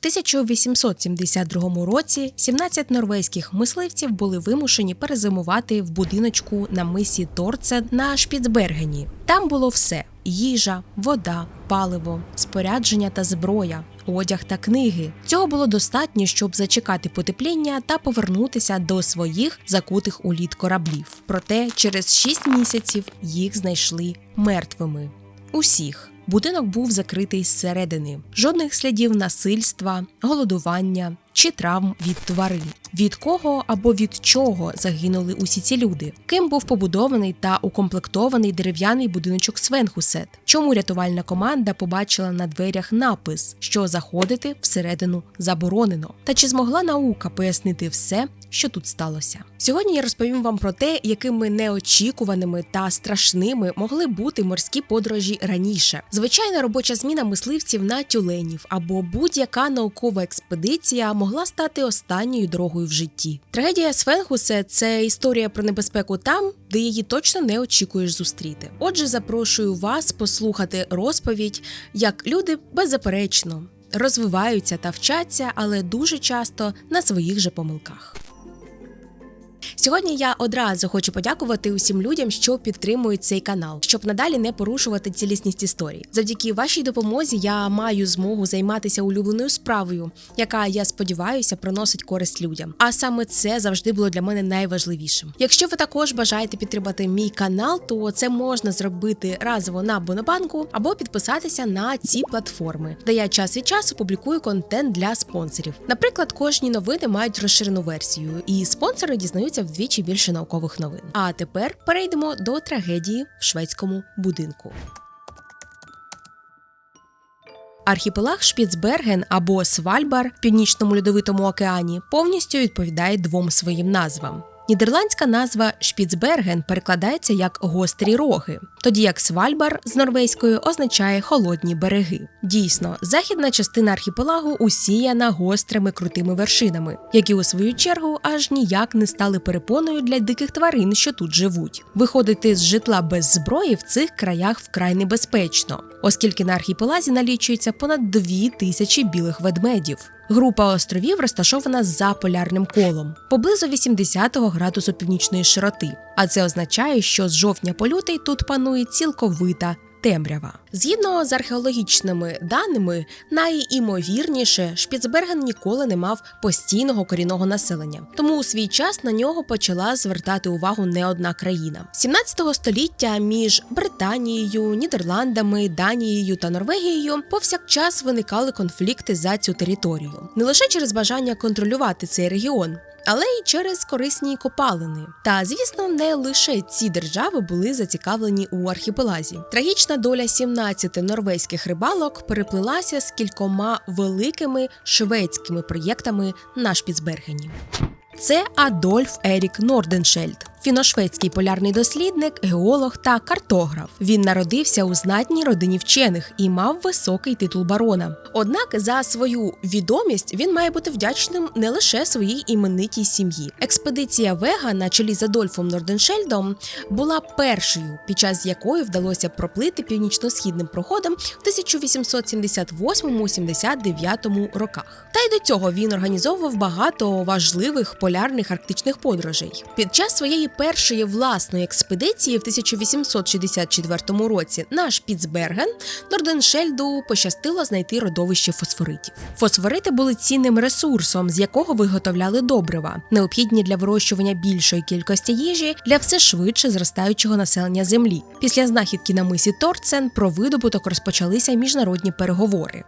1872 році 17 норвезьких мисливців були вимушені перезимувати в будиночку на мисі Торце на Шпіцбергені. Там було все: їжа, вода, паливо, спорядження та зброя, одяг та книги. Цього було достатньо, щоб зачекати потепління та повернутися до своїх закутих у лід кораблів. Проте через 6 місяців їх знайшли мертвими. Усіх. Будинок був закритий зсередини. Жодних слідів насильства, голодування чи травм від тварин. Від кого або від чого загинули усі ці люди? Ким був побудований та укомплектований дерев'яний будиночок Свенхусет? Чому рятувальна команда побачила на дверях напис, що заходити всередину заборонено? Та чи змогла наука пояснити все, що тут сталося? Сьогодні я розповім вам про те, якими неочікуваними та страшними могли бути морські подорожі раніше. Звичайна робоча зміна мисливців на тюленів або будь-яка наукова експедиція могла стати останньою дорогою в житті. Трагедія Свенхусе це історія про небезпеку там, де її точно не очікуєш зустріти. Отже, запрошую вас послухати розповідь, як люди беззаперечно розвиваються та вчаться, але дуже часто на своїх же помилках. Сьогодні я одразу хочу подякувати усім людям, що підтримують цей канал, щоб надалі не порушувати цілісність історії. Завдяки вашій допомозі я маю змогу займатися улюбленою справою, яка я сподіваюся приносить користь людям. А саме це завжди було для мене найважливішим. Якщо ви також бажаєте підтримати мій канал, то це можна зробити разово на Бонобанку або підписатися на ці платформи, де я час від часу публікую контент для спонсорів. Наприклад, кожні новини мають розширену версію, і спонсори дізнаються вдвічі більше наукових новин. А тепер перейдемо до трагедії в шведському будинку. Архіпелаг Шпіцберген або Свальбар в північному льодовитому океані повністю відповідає двом своїм назвам. Нідерландська назва Шпіцберген перекладається як гострі роги, тоді як Свальбар з норвезькою означає холодні береги. Дійсно, західна частина архіпелагу усіяна гострими крутими вершинами, які у свою чергу аж ніяк не стали перепоною для диких тварин, що тут живуть. Виходити з житла без зброї в цих краях вкрай небезпечно, оскільки на архіпелазі налічується понад дві тисячі білих ведмедів. Група островів розташована за полярним колом поблизу 80-го градусу північної широти. А це означає, що з жовтня по лютий тут панує цілковита темрява. Згідно з археологічними даними, найімовірніше Шпіцберген ніколи не мав постійного корінного населення, тому у свій час на нього почала звертати увагу не одна країна. 17 століття між Британією, Нідерландами, Данією та Норвегією повсякчас виникали конфлікти за цю територію, не лише через бажання контролювати цей регіон але й через корисні копалини. Та звісно, не лише ці держави були зацікавлені у архіпелазі. Трагічна доля 17 норвезьких рибалок переплилася з кількома великими шведськими проєктами на Шпіцбергені. Це Адольф Ерік Норденшельд, фіношведський полярний дослідник, геолог та картограф. Він народився у знатній родині вчених і мав високий титул барона. Однак за свою відомість він має бути вдячним не лише своїй іменитій сім'ї. Експедиція Вега на чолі з Адольфом Норденшельдом була першою, під час якої вдалося проплити північно-східним проходом в 1878-79 роках. Та й до цього він організовував багато важливих полярних арктичних подорожей. Під час своєї першої власної експедиції в 1864 році на Шпіцберген Норденшельду пощастило знайти родовище фосфоритів. Фосфорити були цінним ресурсом, з якого виготовляли добрива, необхідні для вирощування більшої кількості їжі для все швидше зростаючого населення землі. Після знахідки на мисі Торцен про видобуток розпочалися міжнародні переговори.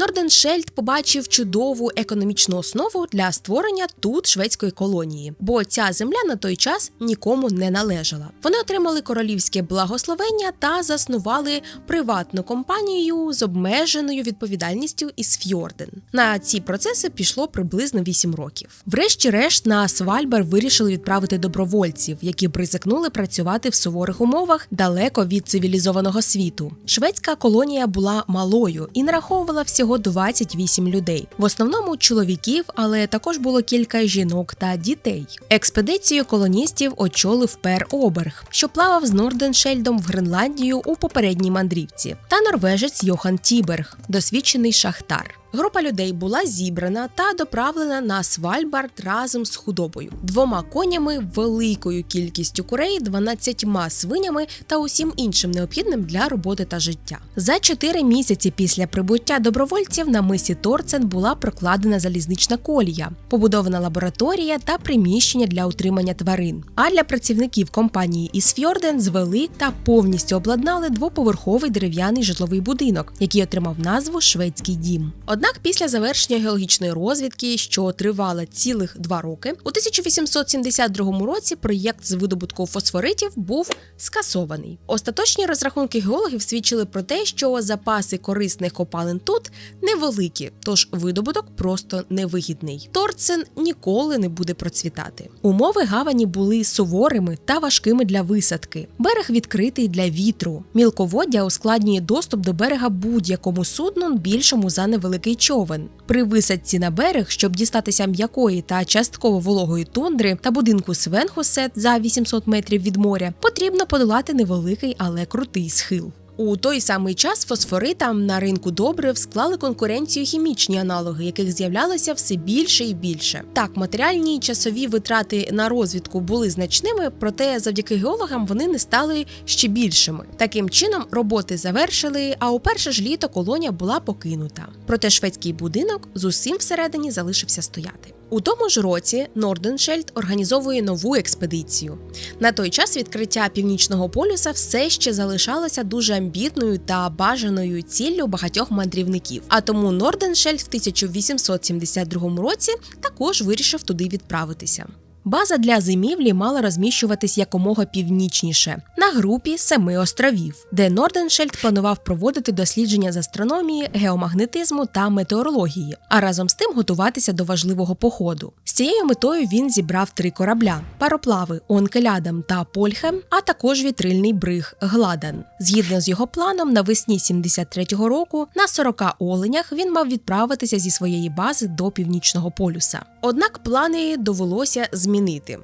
Норденшельд побачив чудову економічну основу для створення тут шведської колонії, бо ця земля на той час нікому не належала. Вони отримали королівське благословення та заснували приватну компанію з обмеженою відповідальністю із Фьорден. На ці процеси пішло приблизно 8 років. Врешті-решт на Свальбар вирішили відправити добровольців, які б ризикнули працювати в суворих умовах далеко від цивілізованого світу. Шведська колонія була малою і нараховувала всього всього 28 людей, в основному чоловіків, але також було кілька жінок та дітей. Експедицію колоністів очолив Пер Оберг, що плавав з Норденшельдом в Гренландію у попередній мандрівці, та норвежець Йохан Тіберг, досвідчений шахтар. Група людей була зібрана та доправлена на Свальбард разом з худобою, двома конями, великою кількістю курей, 12 свинями та усім іншим необхідним для роботи та життя. За чотири місяці після прибуття добровольців на мисі Торцен була прокладена залізнична колія, побудована лабораторія та приміщення для утримання тварин. А для працівників компанії Ісфьорден звели та повністю обладнали двоповерховий дерев'яний житловий будинок, який отримав назву Шведський дім. Однак після завершення геологічної розвідки, що тривала цілих два роки, у 1872 році проєкт з видобутку фосфоритів був скасований. Остаточні розрахунки геологів свідчили про те, що запаси корисних копалин тут невеликі, тож видобуток просто невигідний. Торцен ніколи не буде процвітати. Умови гавані були суворими та важкими для висадки. Берег відкритий для вітру. Мілководдя ускладнює доступ до берега будь-якому судну більшому за невеликий човен. При висадці на берег, щоб дістатися м'якої та частково вологої тундри та будинку Свенхосет за 800 метрів від моря, потрібно подолати невеликий, але крутий схил. У той самий час фосфоритам на ринку добрив склали конкуренцію хімічні аналоги, яких з'являлося все більше і більше. Так, матеріальні і часові витрати на розвідку були значними, проте завдяки геологам вони не стали ще більшими. Таким чином роботи завершили, а у перше ж літо колонія була покинута. Проте шведський будинок з усім всередині залишився стояти. У тому ж році Норденшельд організовує нову експедицію. На той час відкриття північного полюса все ще залишалося дуже амбітною та бажаною ціллю багатьох мандрівників. А тому Норденшельд в 1872 році також вирішив туди відправитися. База для зимівлі мала розміщуватись якомога північніше на групі семи островів, де Норденшельд планував проводити дослідження з астрономії, геомагнетизму та метеорології, а разом з тим готуватися до важливого походу. З цією метою він зібрав три корабля: пароплави Онкелядам та Польхем, а також вітрильний бриг Гладан. Згідно з його планом, навесні 73-го року на 40 оленях він мав відправитися зі своєї бази до північного полюса. Однак плани довелося змінити.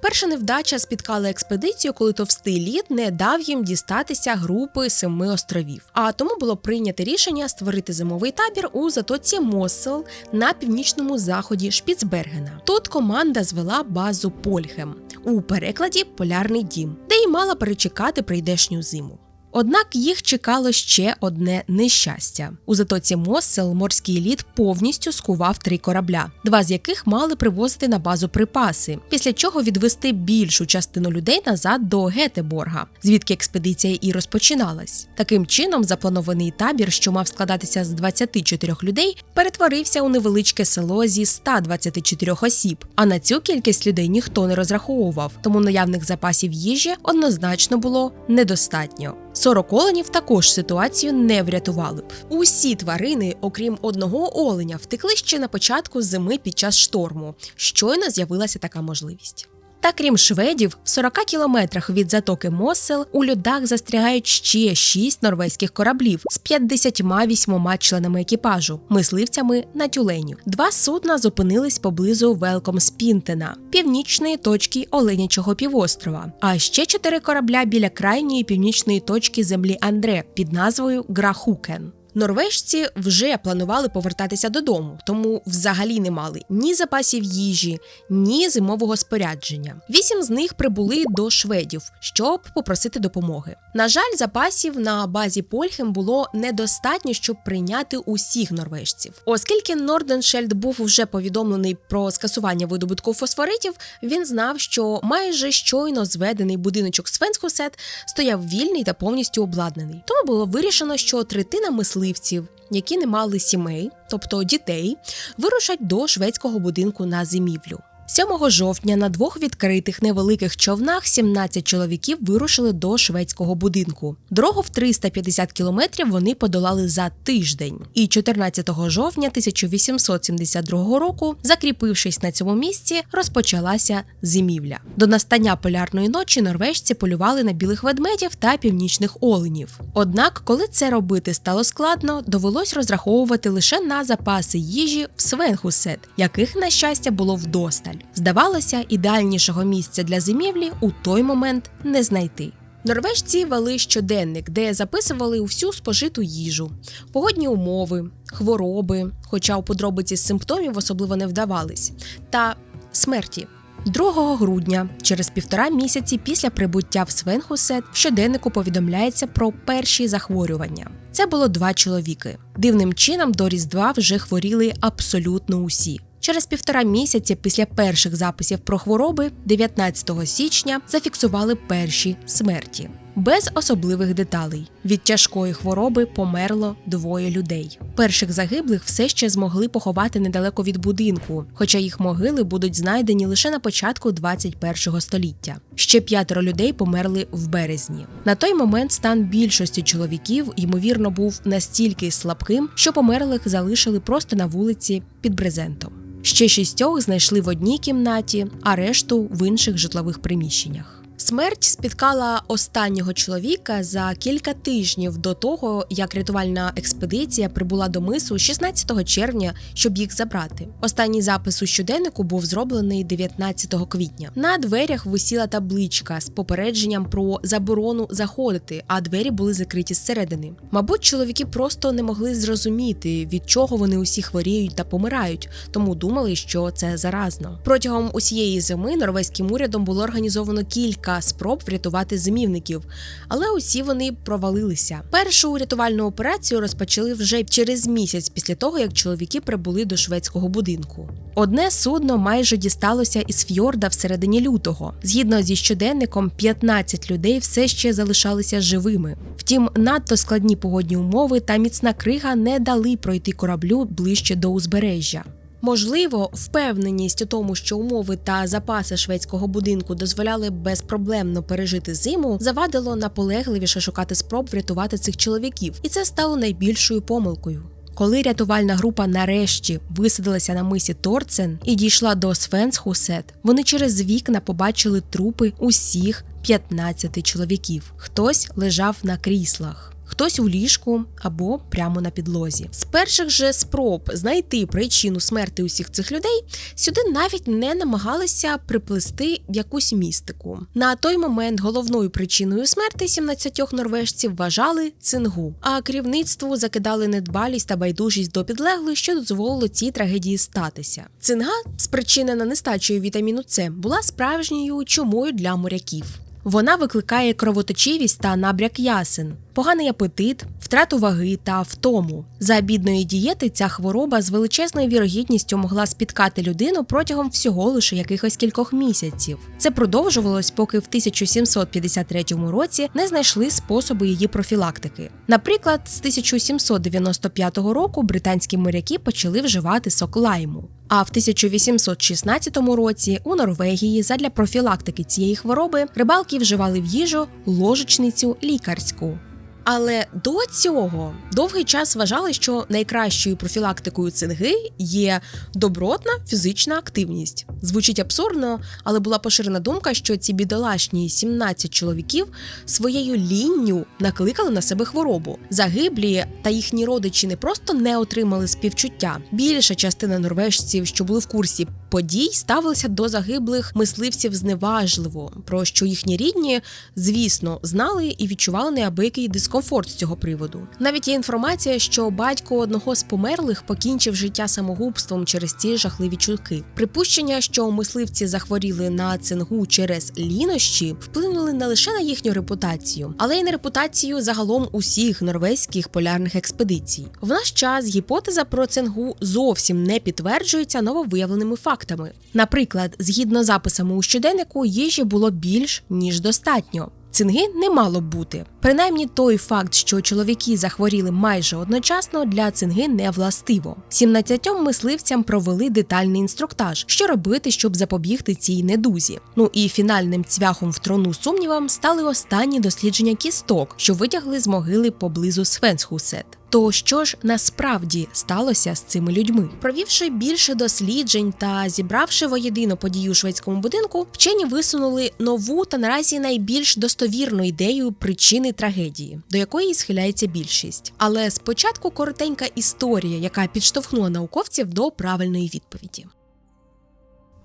Перша невдача спіткала експедицію, коли товстий лід не дав їм дістатися групи семи островів. А тому було прийнято рішення створити зимовий табір у затоці Моссел на північному заході Шпіцбергена. Тут команда звела базу Польхем у перекладі Полярний дім, де й мала перечекати прийдешню зиму. Однак їх чекало ще одне нещастя. У затоці Моссел морський лід повністю скував три корабля, два з яких мали привозити на базу припаси, після чого відвести більшу частину людей назад до Гетеборга, звідки експедиція і розпочиналась. Таким чином, запланований табір, що мав складатися з 24 людей, перетворився у невеличке село зі 124 осіб. А на цю кількість людей ніхто не розраховував, тому наявних запасів їжі однозначно було недостатньо. 40 оленів також ситуацію не врятували б. Усі тварини, окрім одного оленя, втекли ще на початку зими під час шторму. Щойно з'явилася така можливість. Та крім шведів, в 40 кілометрах від затоки Моссел у льодах застрягають ще 6 норвезьких кораблів з 58 членами екіпажу, мисливцями на тюленю. Два судна зупинились поблизу Велком Спінтена, північної точки Оленячого півострова, а ще чотири корабля біля крайньої північної точки землі Андре під назвою Грахукен. Норвежці вже планували повертатися додому, тому взагалі не мали ні запасів їжі, ні зимового спорядження. Вісім з них прибули до шведів, щоб попросити допомоги. На жаль, запасів на базі Польхем було недостатньо, щоб прийняти усіх норвежців. Оскільки Норденшельд був вже повідомлений про скасування видобутку фосфоритів, він знав, що майже щойно зведений будиночок Свенскосет стояв вільний та повністю обладнаний. Тому було вирішено, що третина мисливців, які не мали сімей, тобто дітей, вирушать до шведського будинку на зимівлю. 7 жовтня на двох відкритих невеликих човнах 17 чоловіків вирушили до шведського будинку. Дорогу в 350 кілометрів вони подолали за тиждень. І 14 жовтня 1872 року, закріпившись на цьому місці, розпочалася зимівля. До настання полярної ночі норвежці полювали на білих ведмедів та північних оленів. Однак, коли це робити стало складно, довелось розраховувати лише на запаси їжі в Свенхусет, яких, на щастя, було вдосталь. Здавалося, ідеальнішого місця для зимівлі у той момент не знайти. Норвежці вели щоденник, де записували всю спожиту їжу, погодні умови, хвороби, хоча у подробиці симптомів особливо не вдавались, та смерті. 2 грудня, через півтора місяці після прибуття в Свенхусет, в щоденнику повідомляється про перші захворювання. Це було два чоловіки. Дивним чином до Різдва вже хворіли абсолютно усі. Через півтора місяці після перших записів про хвороби, 19 січня, зафіксували перші смерті. Без особливих деталей від тяжкої хвороби померло двоє людей. Перших загиблих все ще змогли поховати недалеко від будинку, хоча їх могили будуть знайдені лише на початку 21 століття. Ще п'ятеро людей померли в березні. На той момент стан більшості чоловіків ймовірно був настільки слабким, що померлих залишили просто на вулиці під брезентом. Ще шістьох знайшли в одній кімнаті, а решту в інших житлових приміщеннях. Смерть спіткала останнього чоловіка за кілька тижнів до того, як рятувальна експедиція прибула до мису 16 червня, щоб їх забрати. Останній запис у щоденнику був зроблений 19 квітня. На дверях висіла табличка з попередженням про заборону заходити, а двері були закриті зсередини. Мабуть, чоловіки просто не могли зрозуміти, від чого вони усі хворіють та помирають, тому думали, що це заразно. Протягом усієї зими норвезьким урядом було організовано кілька спроб врятувати зимівників, але усі вони провалилися. Першу рятувальну операцію розпочали вже через місяць після того, як чоловіки прибули до шведського будинку. Одне судно майже дісталося із фьорда в середині лютого. Згідно зі щоденником, 15 людей все ще залишалися живими. Втім, надто складні погодні умови та міцна крига не дали пройти кораблю ближче до узбережжя. Можливо, впевненість у тому, що умови та запаси шведського будинку дозволяли безпроблемно пережити зиму, завадило наполегливіше шукати спроб врятувати цих чоловіків, і це стало найбільшою помилкою. Коли рятувальна група нарешті висадилася на мисі Торцен і дійшла до Свенсхусет, вони через вікна побачили трупи усіх 15 чоловіків. Хтось лежав на кріслах хтось у ліжку або прямо на підлозі. З перших же спроб знайти причину смерти усіх цих людей сюди навіть не намагалися приплести якусь містику. На той момент головною причиною смерти 17 норвежців вважали цингу, а керівництву закидали недбалість та байдужість до підлеглих, що дозволило цій трагедії статися. Цинга, спричинена нестачею вітаміну С, була справжньою чумою для моряків. Вона викликає кровоточивість та набряк ясен, поганий апетит, втрату ваги та втому. За бідної дієти ця хвороба з величезною вірогідністю могла спіткати людину протягом всього лише якихось кількох місяців. Це продовжувалось, поки в 1753 році не знайшли способи її профілактики. Наприклад, з 1795 року британські моряки почали вживати сок лайму. А в 1816 році у Норвегії задля профілактики цієї хвороби рибалки вживали в їжу ложечницю лікарську. Але до цього довгий час вважали, що найкращою профілактикою цинги є добротна фізична активність. Звучить абсурдно, але була поширена думка, що ці бідолашні 17 чоловіків своєю лінню накликали на себе хворобу. Загиблі та їхні родичі не просто не отримали співчуття. Більша частина норвежців, що були в курсі подій ставилися до загиблих мисливців зневажливо, про що їхні рідні, звісно, знали і відчували неабиякий дискомфорт з цього приводу. Навіть є інформація, що батько одного з померлих покінчив життя самогубством через ці жахливі чутки. Припущення, що мисливці захворіли на цингу через лінощі, вплинули не лише на їхню репутацію, але й на репутацію загалом усіх норвезьких полярних експедицій. В наш час гіпотеза про цингу зовсім не підтверджується нововиявленими фактами фактами. Наприклад, згідно записами у щоденнику, їжі було більш ніж достатньо. Цинги не мало бути. Принаймні той факт, що чоловіки захворіли майже одночасно, для цинги не властиво. 17 мисливцям провели детальний інструктаж, що робити, щоб запобігти цій недузі. Ну і фінальним цвяхом в трону сумнівам стали останні дослідження кісток, що витягли з могили поблизу Свенсхусет. То що ж насправді сталося з цими людьми? Провівши більше досліджень та зібравши воєдину подію у шведському будинку, вчені висунули нову та наразі найбільш достовірну ідею причини трагедії, до якої схиляється більшість. Але спочатку коротенька історія, яка підштовхнула науковців до правильної відповіді.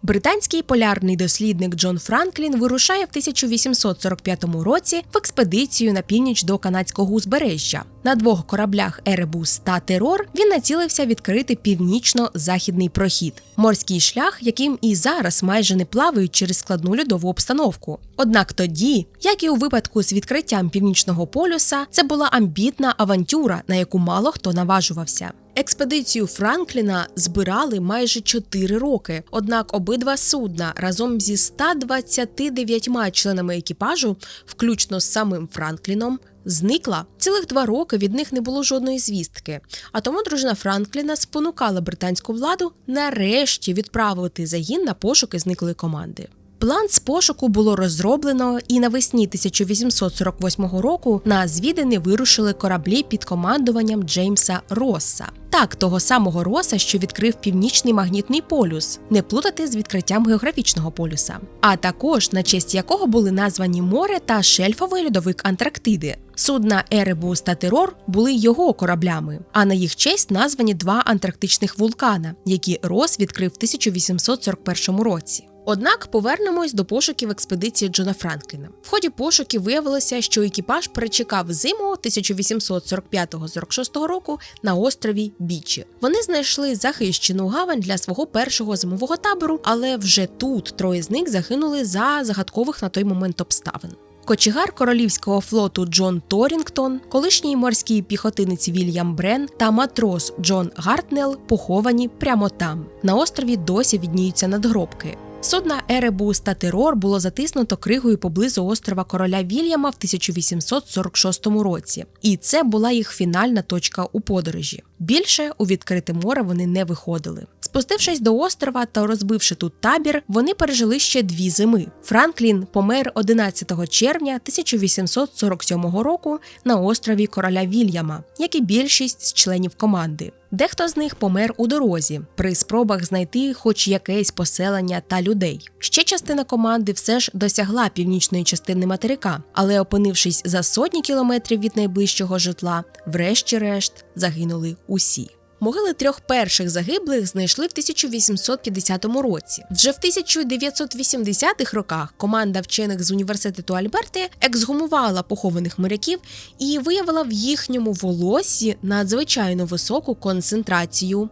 Британський полярний дослідник Джон Франклін вирушає в 1845 році в експедицію на північ до канадського узбережжя. На двох кораблях Еребус та Терор він націлився відкрити північно-західний прохід, морський шлях, яким і зараз майже не плавають через складну льодову обстановку. Однак тоді, як і у випадку з відкриттям північного полюса, це була амбітна авантюра, на яку мало хто наважувався. Експедицію Франкліна збирали майже 4 роки. Однак обидва судна разом зі 129 членами екіпажу, включно з самим Франкліном, зникла. Цілих два роки від них не було жодної звістки. А тому дружина Франкліна спонукала британську владу нарешті відправити загін на пошуки зниклої команди. План з пошуку було розроблено, і навесні 1848 року на звідини вирушили кораблі під командуванням Джеймса Росса. Так, того самого Роса, що відкрив північний магнітний полюс, не плутати з відкриттям географічного полюса, а також на честь якого були названі море та шельфовий льодовик Антарктиди. Судна Еребус та Терор були його кораблями, а на їх честь названі два антарктичних вулкана, які Рос відкрив в 1841 році. Однак повернемось до пошуків експедиції Джона Франкліна. В ході пошуків виявилося, що екіпаж перечекав зиму 1845-46 року на острові Бічі. Вони знайшли захищену гавань для свого першого зимового табору, але вже тут троє з них загинули за загадкових на той момент обставин. Кочегар королівського флоту Джон Торінгтон, колишній морський піхотинець Вільям Брен та матрос Джон Гартнел поховані прямо там. На острові досі відніються надгробки. Судна Еребус та Терор було затиснуто кригою поблизу острова короля Вільяма в 1846 році, і це була їх фінальна точка у подорожі. Більше у відкрите море вони не виходили. Спустившись до острова та розбивши тут табір, вони пережили ще дві зими. Франклін помер 11 червня 1847 року на острові короля Вільяма, як і більшість з членів команди. Дехто з них помер у дорозі при спробах знайти хоч якесь поселення та людей. Ще частина команди все ж досягла північної частини материка, але, опинившись за сотні кілометрів від найближчого житла, врешті-решт загинули усі. Могили трьох перших загиблих знайшли в 1850 році. Вже в 1980-х роках команда вчених з університету Альберти ексгумувала похованих моряків і виявила в їхньому волосі надзвичайно високу концентрацію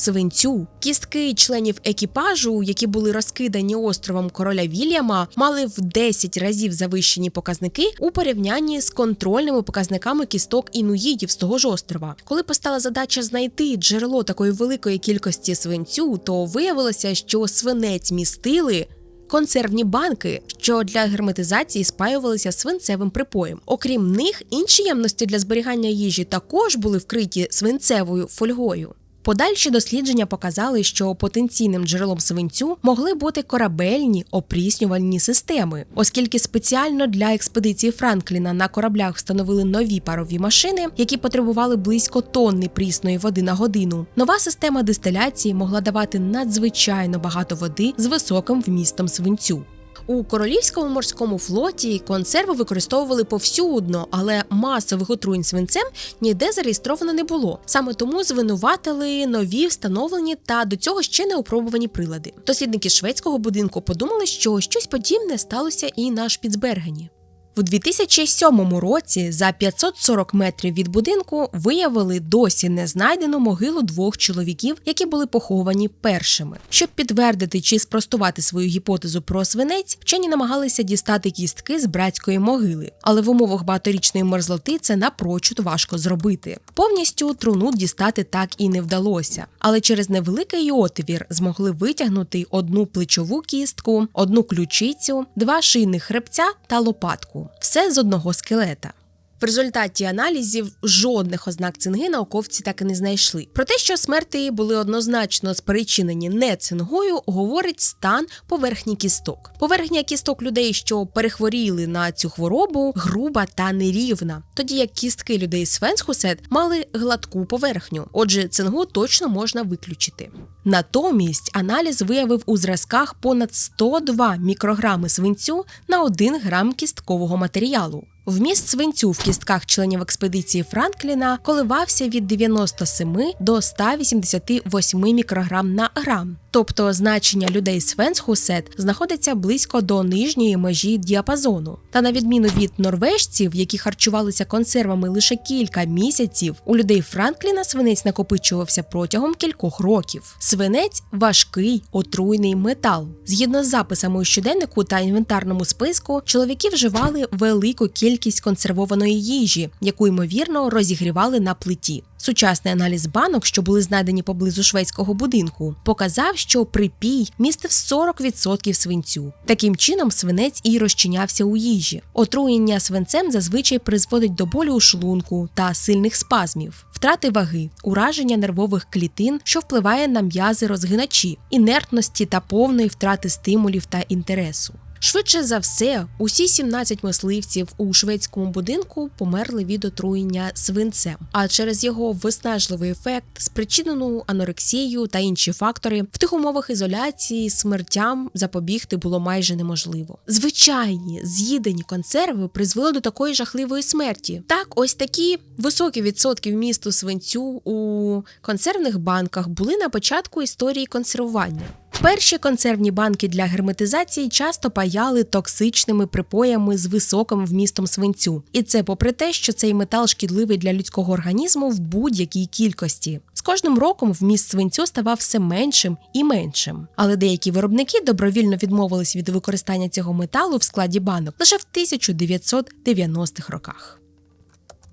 свинцю. Кістки членів екіпажу, які були розкидані островом короля Вільяма, мали в 10 разів завищені показники у порівнянні з контрольними показниками кісток інуїдів з того ж острова. Коли постала задача знайти джерело такої великої кількості свинцю, то виявилося, що свинець містили. Консервні банки, що для герметизації спаювалися свинцевим припоєм. Окрім них, інші ємності для зберігання їжі також були вкриті свинцевою фольгою. Подальші дослідження показали, що потенційним джерелом свинцю могли бути корабельні опріснювальні системи, оскільки спеціально для експедиції Франкліна на кораблях встановили нові парові машини, які потребували близько тонни прісної води на годину. Нова система дистиляції могла давати надзвичайно багато води з високим вмістом свинцю. У королівському морському флоті консерви використовували повсюдно, але масових отруєнь свинцем ніде зареєстровано не було. Саме тому звинуватили нові встановлені та до цього ще не опробувані прилади. Дослідники шведського будинку подумали, що щось подібне сталося і на Шпіцбергені. У 2007 році за 540 метрів від будинку виявили досі не знайдену могилу двох чоловіків, які були поховані першими. Щоб підтвердити чи спростувати свою гіпотезу про свинець, вчені намагалися дістати кістки з братської могили, але в умовах багаторічної мерзлоти це напрочуд важко зробити. Повністю труну дістати так і не вдалося, але через невеликий отвір змогли витягнути одну плечову кістку, одну ключицю, два шийних хребця та лопатку все з одного скелета. В результаті аналізів жодних ознак цинги науковці так і не знайшли. Про те, що смерти були однозначно спричинені не цингою, говорить стан поверхні кісток. Поверхня кісток людей, що перехворіли на цю хворобу, груба та нерівна, тоді як кістки людей з Фенсхусет мали гладку поверхню. Отже, цингу точно можна виключити. Натомість аналіз виявив у зразках понад 102 мікрограми свинцю на 1 грам кісткового матеріалу. Вміст свинцю в кістках членів експедиції Франкліна коливався від 97 до 188 мікрограм на грам. Тобто значення людей Свенсхусет знаходиться близько до нижньої межі діапазону. Та на відміну від норвежців, які харчувалися консервами лише кілька місяців, у людей Франкліна свинець накопичувався протягом кількох років. Свинець важкий отруйний метал. Згідно з записами у щоденнику та інвентарному списку, чоловіки вживали велику кількість консервованої їжі, яку ймовірно розігрівали на плиті. Сучасний аналіз банок, що були знайдені поблизу шведського будинку, показав, що припій містив 40% свинцю. Таким чином, свинець і розчинявся у їжі. Отруєння свинцем зазвичай призводить до болю у шлунку та сильних спазмів, втрати ваги, ураження нервових клітин, що впливає на м'язи розгиначі, інертності та повної втрати стимулів та інтересу. Швидше за все, усі 17 мисливців у шведському будинку померли від отруєння свинцем, а через його виснажливий ефект, спричинену анорексією та інші фактори, в тих умовах ізоляції смертям запобігти було майже неможливо. Звичайні з'їдені консерви призвели до такої жахливої смерті. Так, ось такі високі відсотки вмісту свинцю у консервних банках були на початку історії консервування. Перші консервні банки для герметизації часто паяли токсичними припоями з високим вмістом свинцю, і це попри те, що цей метал шкідливий для людського організму в будь-якій кількості. З кожним роком вміст свинцю ставав все меншим і меншим, але деякі виробники добровільно відмовились від використання цього металу в складі банок лише в 1990-х роках.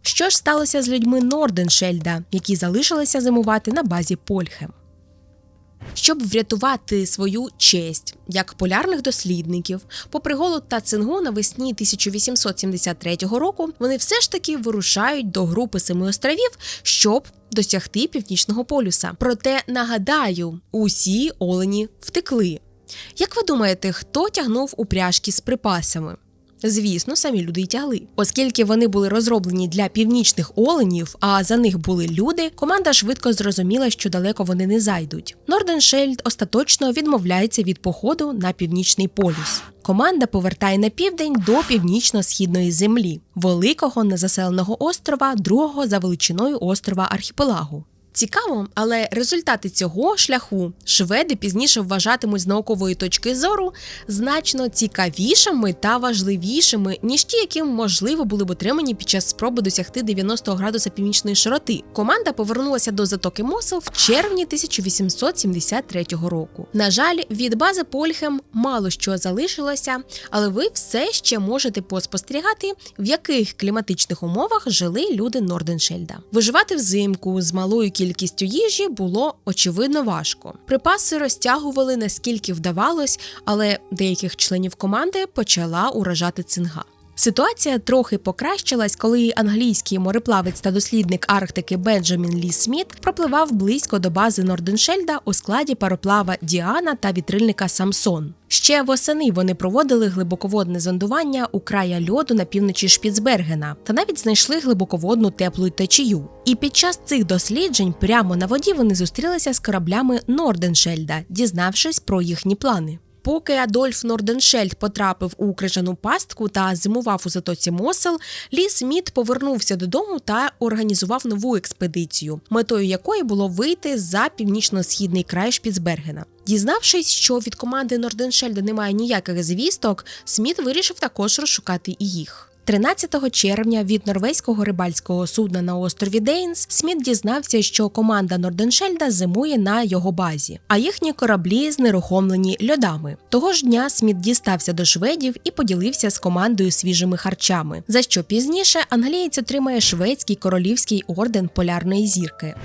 Що ж сталося з людьми Норденшельда, які залишилися зимувати на базі Польхем? Щоб врятувати свою честь як полярних дослідників, попри голод та цингу навесні 1873 року, вони все ж таки вирушають до групи семи островів, щоб досягти північного полюса. Проте нагадаю, усі олені втекли. Як ви думаєте, хто тягнув упряжки з припасами? Звісно, самі люди й тягли, оскільки вони були розроблені для північних оленів, а за них були люди. Команда швидко зрозуміла, що далеко вони не зайдуть. Норденшельд остаточно відмовляється від походу на північний полюс. Команда повертає на південь до північно-східної землі, великого незаселеного острова, другого за величиною острова Архіпелагу. Цікаво, але результати цього шляху шведи пізніше вважатимуть з наукової точки зору значно цікавішими та важливішими, ніж ті, які можливо були б отримані під час спроби досягти 90 градуса північної широти. Команда повернулася до затоки Мосел в червні 1873 року. На жаль, від бази Польхем мало що залишилося, але ви все ще можете поспостерігати, в яких кліматичних умовах жили люди Норденшельда. Виживати взимку з малою кількістю кількістю їжі було очевидно важко. Припаси розтягували наскільки вдавалось, але деяких членів команди почала уражати цинга. Ситуація трохи покращилась, коли англійський мореплавець та дослідник Арктики Бенджамін Лі Сміт пропливав близько до бази Норденшельда у складі пароплава Діана та вітрильника Самсон. Ще восени вони проводили глибоководне зондування у края льоду на півночі Шпіцбергена та навіть знайшли глибоководну теплу течію. І під час цих досліджень прямо на воді вони зустрілися з кораблями Норденшельда, дізнавшись про їхні плани. Поки Адольф Норденшельд потрапив у крижану пастку та зимував у затоці Мосел, Лі Сміт повернувся додому та організував нову експедицію, метою якої було вийти за північно-східний край Шпіцбергена. Дізнавшись, що від команди Норденшельда немає ніяких звісток, Сміт вирішив також розшукати і їх. 13 червня від норвезького рибальського судна на острові Дейнс Сміт дізнався, що команда Норденшельда зимує на його базі, а їхні кораблі знерухомлені льодами. Того ж дня Сміт дістався до шведів і поділився з командою свіжими харчами. За що пізніше англієць отримає шведський королівський орден полярної зірки.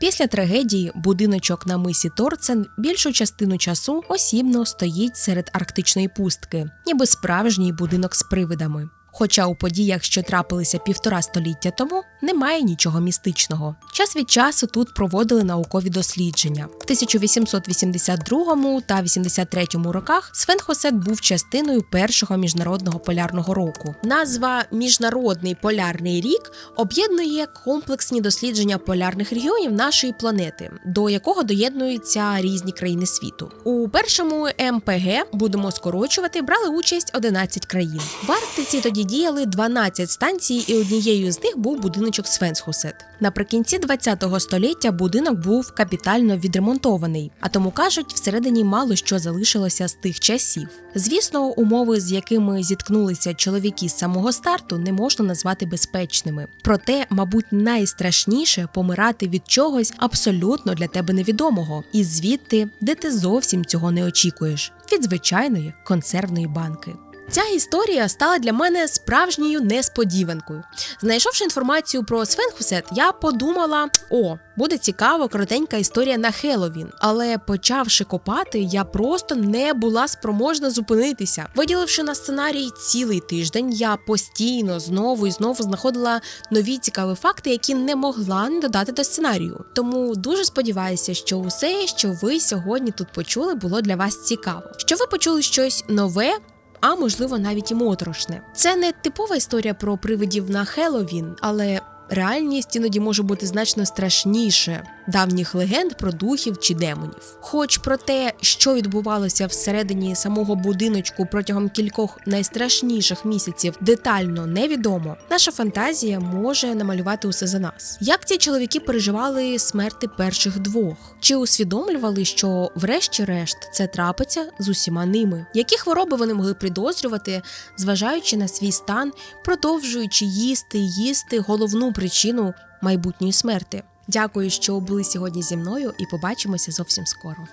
Після трагедії будиночок на мисі Торцен більшу частину часу осібно стоїть серед арктичної пустки, ніби справжній будинок з привидами. Хоча у подіях, що трапилися півтора століття тому, немає нічого містичного. Час від часу тут проводили наукові дослідження. В 1882 та 83 роках Свенхосет був частиною першого міжнародного полярного року. Назва Міжнародний полярний рік об'єднує комплексні дослідження полярних регіонів нашої планети, до якого доєднуються різні країни світу. У першому МПГ будемо скорочувати брали участь 11 країн. В Арктиці тоді тоді діяли 12 станцій, і однією з них був будиночок Свенсхусет. Наприкінці 20-го століття будинок був капітально відремонтований, а тому кажуть, всередині мало що залишилося з тих часів. Звісно, умови, з якими зіткнулися чоловіки з самого старту, не можна назвати безпечними. Проте, мабуть, найстрашніше помирати від чогось абсолютно для тебе невідомого, і звідти, де ти зовсім цього не очікуєш, від звичайної консервної банки. Ця історія стала для мене справжньою несподіванкою. Знайшовши інформацію про Свенхусет, я подумала: о, буде цікаво, коротенька історія на Хеллоуін. Але почавши копати, я просто не була спроможна зупинитися. Виділивши на сценарій цілий тиждень, я постійно знову і знову знаходила нові цікаві факти, які не могла не додати до сценарію. Тому дуже сподіваюся, що усе, що ви сьогодні тут почули, було для вас цікаво. Що ви почули щось нове, а можливо навіть і моторошне. Це не типова історія про привидів на Хеллоуін, але реальність іноді може бути значно страшніше давніх легенд про духів чи демонів. Хоч про те, що відбувалося всередині самого будиночку протягом кількох найстрашніших місяців, детально невідомо, наша фантазія може намалювати усе за нас. Як ці чоловіки переживали смерти перших двох? Чи усвідомлювали, що, врешті-решт, це трапиться з усіма ними? Які хвороби вони могли підозрювати, зважаючи на свій стан, продовжуючи їсти їсти головну причину майбутньої смерти? Дякую, що були сьогодні зі мною, і побачимося зовсім скоро.